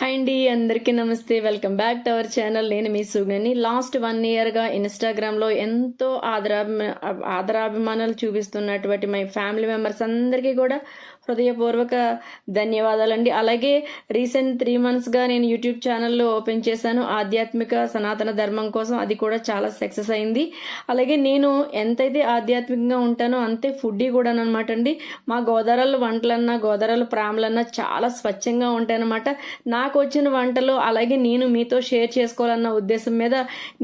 Hi అండి అందరికీ నమస్తే. Welcome back to our channel నేను మీ సుగని. లాస్ట్ వన్ ఇయర్గా ఇన్స్టాగ్రామ్లో ఎంతో ఆదరాభి ఆదరాభిమానాలు చూపిస్తున్నటువంటి మై ఫ్యామిలీ మెంబర్స్ అందరికీ కూడా హృదయపూర్వక ధన్యవాదాలండి. అలాగే రీసెంట్ త్రీ మంత్స్గా నేను యూట్యూబ్ ఛానల్లో ఓపెన్ చేశాను. ఆధ్యాత్మిక సనాతన ధర్మం కోసం అది కూడా చాలా సక్సెస్ అయింది. అలాగే నేను ఎంతైతే ఆధ్యాత్మికంగా ఉంటానో అంతే ఫుడ్డీ కూడా అనమాట అండి మా గోదావరి వంటలన్నా గోదావరి ప్రాములన్నా చాలా స్వచ్ఛంగా ఉంటాయన్నమాట. నాకు వచ్చిన వంటలు అలాగే నేను మీతో షేర్ చేసుకోవాలన్న ఉద్దేశం మీద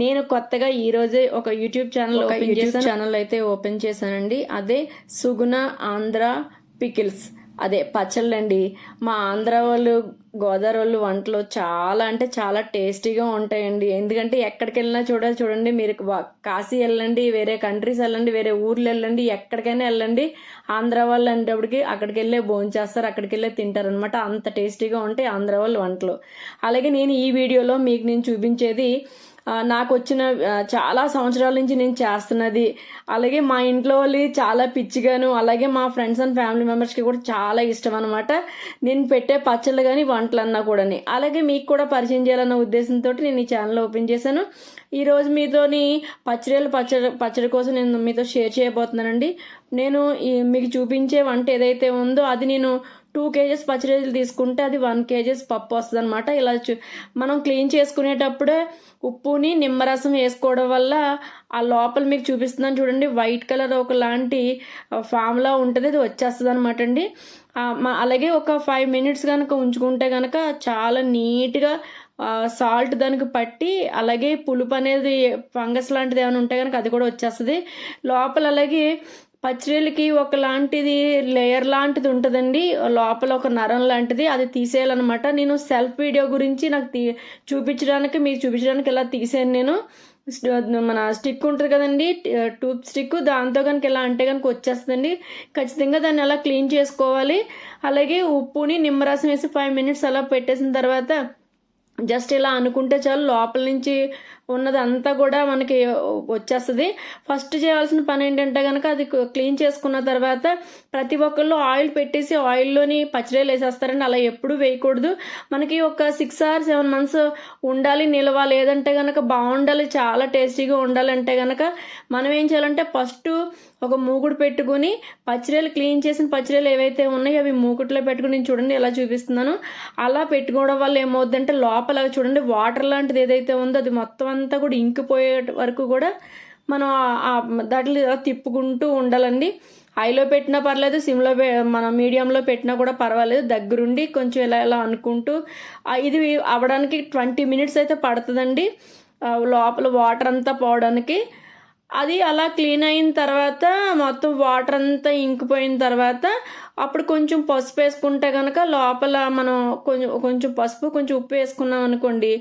నేను కొత్తగా ఈ రోజే ఒక యూట్యూబ్ ఛానల్ ఓపెన్ చేశాను. ఛానల్ అయితే ఓపెన్ చేశానండి. అదే సుగుణ ఆంధ్ర పికిల్స్. అదే పచ్చళ్ళండి. మా ఆంధ్ర వాళ్ళు గోదావరి వాళ్ళు వంటలు చాలా అంటే చాలా టేస్టీగా ఉంటాయండి. ఎందుకంటే ఎక్కడికి వెళ్ళినా చూడాలి చూడండి మీరు కాశీ వెళ్ళండి వేరే కంట్రీస్ వెళ్ళండి వేరే ఊర్లు వెళ్ళండి ఎక్కడికైనా వెళ్ళండి ఆంధ్ర వాళ్ళు అనేటప్పటికి అక్కడికి వెళ్ళే భోంచేస్తారు అక్కడికి వెళ్ళే తింటారు అనమాట అంత టేస్టీగా ఉంటాయి ఆంధ్ర వాళ్ళ వంటలు. అలాగే నేను ఈ వీడియోలో మీకు నేను చూపించేది నాకు వచ్చిన చాలా సంవత్సరాల నుంచి నేను చేస్తున్నది. అలాగే మా ఇంట్లో వాళ్ళు చాలా పిచ్చిగాను అలాగే మా ఫ్రెండ్స్ అండ్ ఫ్యామిలీ మెంబర్స్కి కూడా చాలా ఇష్టం అనమాట నేను పెట్టే పచ్చళ్ళు కానీ వంటలన్నా కూడాని. అలాగే మీకు కూడా పరిచయం చేయాలన్న ఉద్దేశంతో నేను ఈ ఛానల్ ఓపెన్ చేశాను. ఈరోజు మీతోని పచ్చడిలు పచ్చడి పచ్చడి కోసం నేను మీతో షేర్ చేయబోతున్నానండి. నేను ఈ మీకు చూపించే వంట ఏదైతే ఉందో అది నేను టూ కేజెస్ పచ్చిరొయ్యలు తీసుకుంటే అది వన్ కేజెస్ పప్పు వస్తుంది అనమాట ఇలా చూ- మనం క్లీన్ చేసుకునేటప్పుడే ఉప్పుని నిమ్మరసం వేసుకోవడం వల్ల ఆ లోపల మీకు చూపిస్తున్నాను చూడండి వైట్ కలర్ ఒకలాంటి ఫామ్లా ఉంటుంది అది వచ్చేస్తుంది అనమాట అండి అలాగే ఒక ఫైవ్ మినిట్స్ కనుక ఉంచుకుంటే కనుక చాలా నీట్గా సాల్ట్ దానికి పట్టి అలాగే పులుపు అనేది ఫంగస్ లాంటిది ఏమైనా ఉంటే కనుక అది కూడా వచ్చేస్తుంది. లోపల అలాగే పచ్చిరొయ్యలకి ఒకలాంటిది లేయర్ లాంటిది ఉంటుందండి. లోపల ఒక నరం లాంటిది. అది తీసేయాలన్నమాట. నేను సెల్ఫ్ వీడియో గురించి నాకు తీ చూపించడానికి మీకు చూపించడానికి ఇలా తీసాను నేను. మన స్టిక్ ఉంటుంది కదండి. Tube stick. దాంతో కనుక ఇలా అంటే కనుక వచ్చేస్తుందండి. ఖచ్చితంగా దాన్ని అలా క్లీన్ చేసుకోవాలి? అలాగే ఉప్పుని నిమ్మరసం వేసి ఫైవ్ మినిట్స్ అలా పెట్టేసిన తర్వాత జస్ట్ ఇలా అనుకుంటే చాలు లోపల నుంచి ఉన్నదంతా కూడా మనకి వచ్చేస్తుంది. ఫస్ట్ చేయాల్సిన పని ఏంటంటే కనుక అది క్లీన్ చేసుకున్న తర్వాత ప్రతి ఒక్కళ్ళు ఆయిల్ పెట్టేసి ఆయిల్లోని పచ్చిరేలు వేసేస్తారండి. అలా ఎప్పుడూ వేయకూడదు. మనకి ఒక సిక్స్ ఆర్ సెవెన్ మంత్స్ ఉండాలి నిల్వ లేదంటే కనుక బాగుండాలి చాలా టేస్టీగా ఉండాలంటే కనుక మనం ఏం చేయాలంటే ఫస్ట్ ఒక మూకుడు పెట్టుకుని పచ్చిరేలు క్లీన్ చేసిన పచ్చిరేలు ఏవైతే ఉన్నాయో అవి మూకుట్లో పెట్టుకుని నేను చూడండి ఎలా చూపిస్తున్నాను. అలా పెట్టుకోవడం వల్ల ఏమవుతుందంటే లోపల చూడండి వాటర్ లాంటిది ఏదైతే ఉందో అది మొత్తం అంతా కూడా ఇంకిపోయే వరకు కూడా మనం ఆ- దాంట్లో ఇలా తిప్పుకుంటూ ఉండాలండి. హైలో పెట్టినా పర్లేదు సిమ్లో మనం మీడియంలో పెట్టినా కూడా పర్వాలేదు. దగ్గరుండి కొంచెం ఇలా ఇలా అనుకుంటూ ఇది అవ్వడానికి ట్వంటీ మినిట్స్ అయితే పడుతుందండి. లోపల వాటర్ అంతా పోవడానికి. అది అలా క్లీన్ అయిన తర్వాత మొత్తం వాటర్ అంతా ఇంకిపోయిన తర్వాత అప్పుడు కొంచెం పసుపు వేసుకుంటే కనుక లోపల మనం కొంచెం కొంచెం పసుపు కొంచెం ఉప్పు వేసుకున్నాం అనుకోండి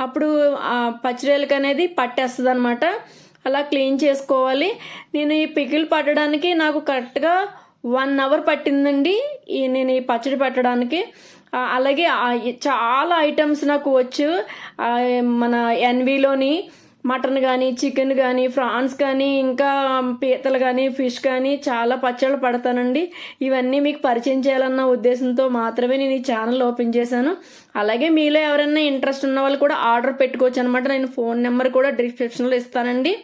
అప్పుడు ఆ పచ్చిరేలకి అనేది పట్టేస్తుంది అనమాట అలా క్లీన్ చేసుకోవాలి. నేను ఈ పికిల్ పట్టడానికి నాకు కరెక్ట్గా వన్ అవర్ పట్టిందండి ఈ నేను ఈ పచ్చడి పెట్టడానికి. అలాగే చాలా ఐటమ్స్ నాకు వచ్చు. మన ఎన్విలోని మటన్ కానీ చికెన్ కానీ ఫ్రాన్స్ కానీ ఇంకా పీతలు కానీ ఫిష్ కానీ చాలా పచ్చళ్ళు పడతానండి. ఇవన్నీ మీకు పరిచయం చేయాలన్న ఉద్దేశంతో మాత్రమే నేను ఈ ఛానల్ ఓపెన్ చేశాను. అలాగే మీలో ఎవరైనా ఇంట్రెస్ట్ ఉన్న వాళ్ళు కూడా ఆర్డర్ పెట్టుకోవచ్చు అనమాట నేను ఫోన్ నెంబర్ కూడా డిస్క్రిప్షన్లో ఇస్తానండి.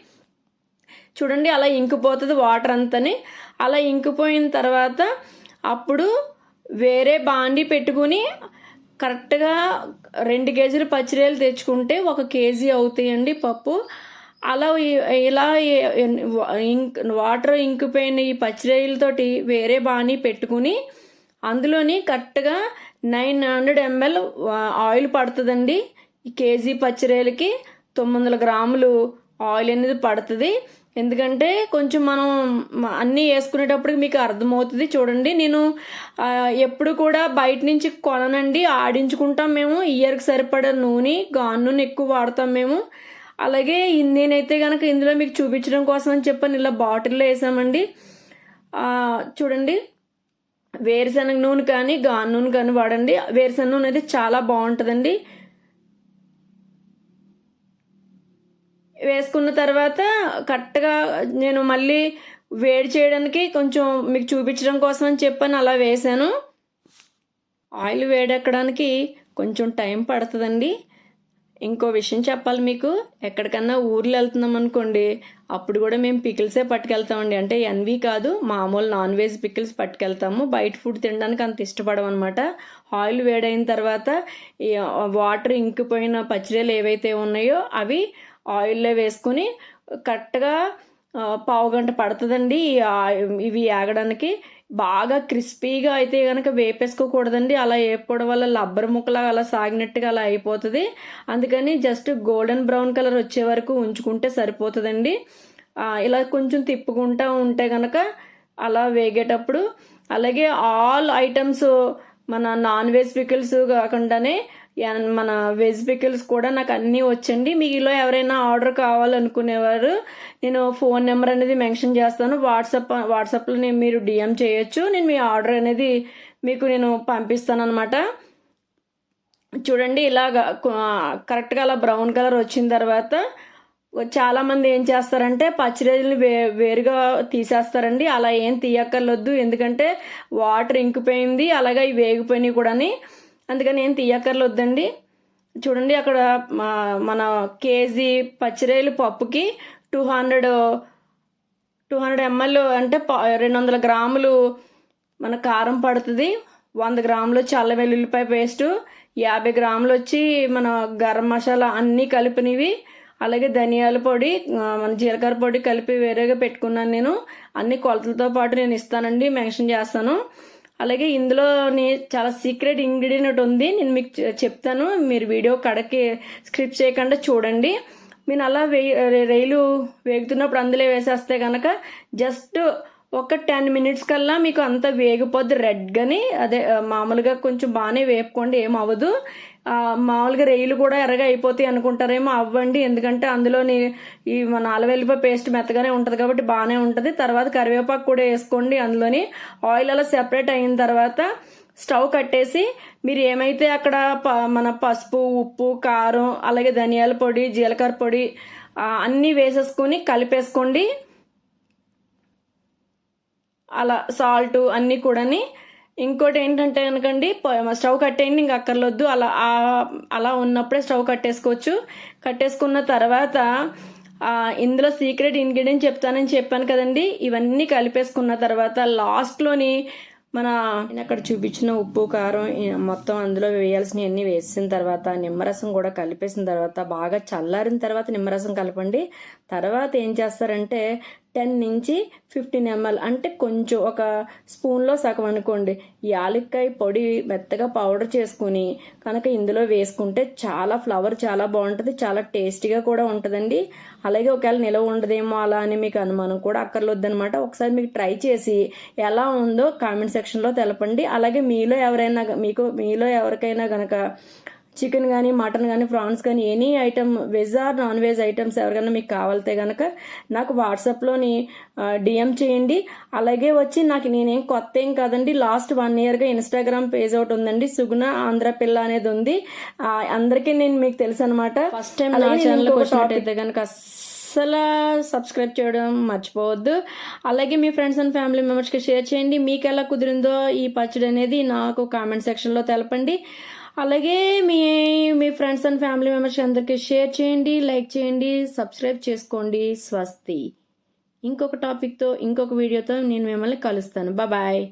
చూడండి అలా ఇంకిపోతుంది వాటర్ అంతని. అలా ఇంకిపోయిన తర్వాత అప్పుడు వేరే బాండి పెట్టుకుని కరెక్ట్గా రెండు కేజీలు పచ్చిరేలు తెచ్చుకుంటే ఒక కేజీ అవుతాయండి పప్పు. అలా ఇలా ఇంక్ వాటర్ ఇంకిపోయిన ఈ పచ్చిరేయులతోటి వేరే బాణీ పెట్టుకుని అందులోని కరెక్ట్గా నైన్ హండ్రెడ్ ఎంఎల్ ఆయిల్ పడుతుందండి. ఈ కేజీ పచ్చిరేలకి తొమ్మిది వందల గ్రాములు ఆయిల్ అనేది పడుతుంది. ఎందుకంటే కొంచెం మనం అన్నీ వేసుకునేటప్పటికి మీకు అర్థమవుతుంది. చూడండి నేను ఎప్పుడు కూడా బయట నుంచి కొననండి. ఆడించుకుంటాం మేము. ఇయర్కి సరిపడా నూనె గాను నూనె ఎక్కువ వాడతాం మేము. అలాగే నేనైతే కనుక ఇందులో మీకు చూపించడం కోసం అని చెప్పని. ఇలా బాటిల్లో వేసామండి. చూడండి వేరుశనగ నూనె కానీ గాన్ నూనె కానీ వాడండి. వేరుశనగ నూనె అయితే చాలా బాగుంటుందండి. వేసుకున్న తర్వాత కరెక్ట్గా నేను మళ్ళీ వేడి చేయడానికి కొంచెం మీకు చూపించడం కోసం అని చెప్పని అలా వేసాను. ఆయిల్ వేడెక్కడానికి కొంచెం టైం పడుతుందండి. ఇంకో విషయం చెప్పాలి మీకు ఎక్కడికన్నా ఊర్లో వెళ్తున్నాం అనుకోండి అప్పుడు కూడా మేము పికిల్సే పట్టుకెళ్తామండి. అంటే ఎన్వి కాదు మామూలు నాన్ వెజ్ పికిల్స్ పట్టుకెళ్తాము. బయట ఫుడ్ తినడానికి అంత ఇష్టపడం అనమాట ఆయిల్ వేడైన తర్వాత వాటర్ ఇంకిపోయిన పచ్చిరలు ఏవైతే ఉన్నాయో అవి ఆయిల్లో వేసుకుని కరెక్ట్గా పావు గంట పడుతుందండి ఇవి ఆగడానికి. బాగా క్రిస్పీగా అయితే కనుక వేపేసుకోకూడదండి. అలా వేపుకోవడం వల్ల లబ్బర్ ముక్కలా అలా సాగినట్టుగా అలా అయిపోతుంది. అందుకని జస్ట్ గోల్డెన్ బ్రౌన్ కలర్ వచ్చే వరకు ఉంచుకుంటే సరిపోతుందండి. ఇలా కొంచెం తిప్పుకుంటా ఉంటే కనుక అలా వేగేటప్పుడు అలాగే ఆల్ ఐటమ్స్ మన నాన్ వెజ్ పికిల్స్ కాకుండానే మన వెజ్ పికిల్స్ కూడా నాకు అన్నీ వచ్చండి. మీలో ఎవరైనా ఆర్డర్ కావాలనుకునేవారు నేను ఫోన్ నెంబర్ అనేది మెన్షన్ చేస్తాను. వాట్సాప్ వాట్సాప్లో నేను మీరు డిఎం చేయొచ్చు. నేను మీ ఆర్డర్ అనేది మీకు నేను పంపిస్తాను అనమాట చూడండి ఇలాగా కరెక్ట్గా అలా బ్రౌన్ కలర్ వచ్చిన తర్వాత చాలామంది ఏం చేస్తారంటే పచ్చిరొయ్యలు వే వేరుగా తీసేస్తారండి. అలా ఏం తీయక్కర్లొద్దు. ఎందుకంటే వాటర్ ఇంకిపోయింది అలాగే ఇవి వేగిపోయినాయి కూడాని. అందుకని ఏం తీయక్కర్లొద్దండి. చూడండి అక్కడ మన కేజీ పచ్చిరొయ్యలు పప్పుకి two hundred two hundred ML అంటే ప- రెండు వందల గ్రాములు మన కారం పడుతుంది. వంద గ్రాములు వచ్చి అల్లం వెల్లుల్లిపాయ పేస్టు యాభై గ్రాములు వచ్చి మన గరం మసాలా అన్నీ కలిపినవి. అలాగే ధనియాల పొడి మన జీలకర్ర పొడి కలిపి వేరేగా పెట్టుకున్నాను నేను. అన్ని కొలతలతో పాటు నేను ఇస్తానండి మెన్షన్ చేస్తాను. అలాగే ఇందులోని చాలా సీక్రెట్ ఇంగ్రీడియంట్ ఉంది. నేను మీకు చె- చెప్తాను. మీరు వీడియో కడకి స్క్రిప్ట్ చేయకుండా చూడండి. మీరు అలా వే రైలు వేగుతున్నప్పుడు అందులో వేసేస్తే కనుక జస్ట్ ఒక టెన్ మినిట్స్ కల్లా మీకు అంత వేగిపోద్ది రెడ్గాని అదే మామూలుగా కొంచెం బాగానే వేపుకోండి ఏం అవ్వదు. మామూలుగా రైలు కూడా ఎర్రగా అయిపోతాయి అనుకుంటారేమో అవ్వండి. ఎందుకంటే అందులోని ఈ మన అలవెల్లిపాయ పేస్ట్ మెత్తగానే ఉంటుంది కాబట్టి బాగానే ఉంటుంది. తర్వాత కరివేపాకు కూడా వేసుకోండి అందులోని. ఆయిల్ అలా సెపరేట్ అయిన తర్వాత స్టవ్ కట్టేసి మీరు ఏమైతే అక్కడ ప మన పసుపు ఉప్పు కారం అలాగే ధనియాల పొడి జీలకర్ర పొడి అన్నీ వేసేసుకొని కలిపేసుకోండి. అలా సాల్ట్ అన్నీ కూడాని. ఇంకోటి ఏంటంటే కనుకండి స్టవ్ కట్టేయండి ఇంక అక్కర్లొద్దు. అలా అలా ఉన్నప్పుడే స్టవ్ కట్టేసుకోవచ్చు. కట్టేసుకున్న తర్వాత ఇందులో సీక్రెట్ ఇంగ్రీడియంట్ చెప్తానని చెప్పాను కదండి. ఇవన్నీ కలిపేసుకున్న తర్వాత లాస్ట్లోని మన నేను అక్కడ చూపించిన ఉప్పు కారం మొత్తం అందులో వేయాల్సినవన్నీ వేసిన తర్వాత నిమ్మరసం కూడా కలిపేసిన తర్వాత బాగా చల్లారిన తర్వాత నిమ్మరసం కలపండి. తర్వాత ఏం చేస్తారంటే టెన్ నుంచి ఫిఫ్టీన్ ఎంఎల్. అంటే కొంచెం ఒక స్పూన్లో సగం అనుకోండి. యాలక్కాయ పొడి మెత్తగా పౌడర్ చేసుకుని కనుక ఇందులో వేసుకుంటే చాలా ఫ్లవర్ చాలా బాగుంటుంది చాలా టేస్టీగా కూడా ఉంటుందండి. అలాగే ఒకవేళ నిలవ ఉండదేమో అలా అని మీకు అనుమానం కూడా అక్కర్లొద్దనమాట. ఒకసారి మీకు ట్రై చేసి ఎలా ఉందో కామెంట్ సెక్షన్లో తెలపండి. అలాగే మీలో ఎవరైనా మీకు మీలో ఎవరికైనా కనుక చికెన్ కానీ మటన్ కానీ ప్రాన్స్ కానీ any item veg or non veg items ఎవరికైనా మీకు కావాలితే కనుక నాకు వాట్సాప్లోని డిఎం చేయండి. అలాగే వచ్చి నాకు నేనేం కొత్త ఏం కాదండి. లాస్ట్ వన్ ఇయర్గా ఇన్స్టాగ్రామ్ పేజ్ ఒకటి ఉందండి. సుగుణ ఆంధ్ర పిల్ల అనేది ఉంది. అందరికీ నేను మీకు తెలుసు అనమాట ఫస్ట్ టైం నా ఛానల్కి వచ్చినట్టయితే కనుక అస్సలు సబ్స్క్రైబ్ చేయడం మర్చిపోవద్దు. అలాగే మీ ఫ్రెండ్స్ అండ్ ఫ్యామిలీ మెంబర్స్కి షేర్ చేయండి. మీకు ఎలా కుదిరిందో ఈ పచ్చడి అనేది నాకు కామెంట్ సెక్షన్లో తెలపండి. అలాగే మీ మీ ఫ్రెండ్స్ అండ్ ఫ్యామిలీ మెంబర్స్ అందరికీ షేర్ చేయండి లైక్ చేయండి సబ్స్క్రైబ్ చేసుకోండి. స్వస్తి. ఇంకొక టాపిక్తో ఇంకొక వీడియోతో నేను మిమ్మల్ని కలుస్తాను. బాయ్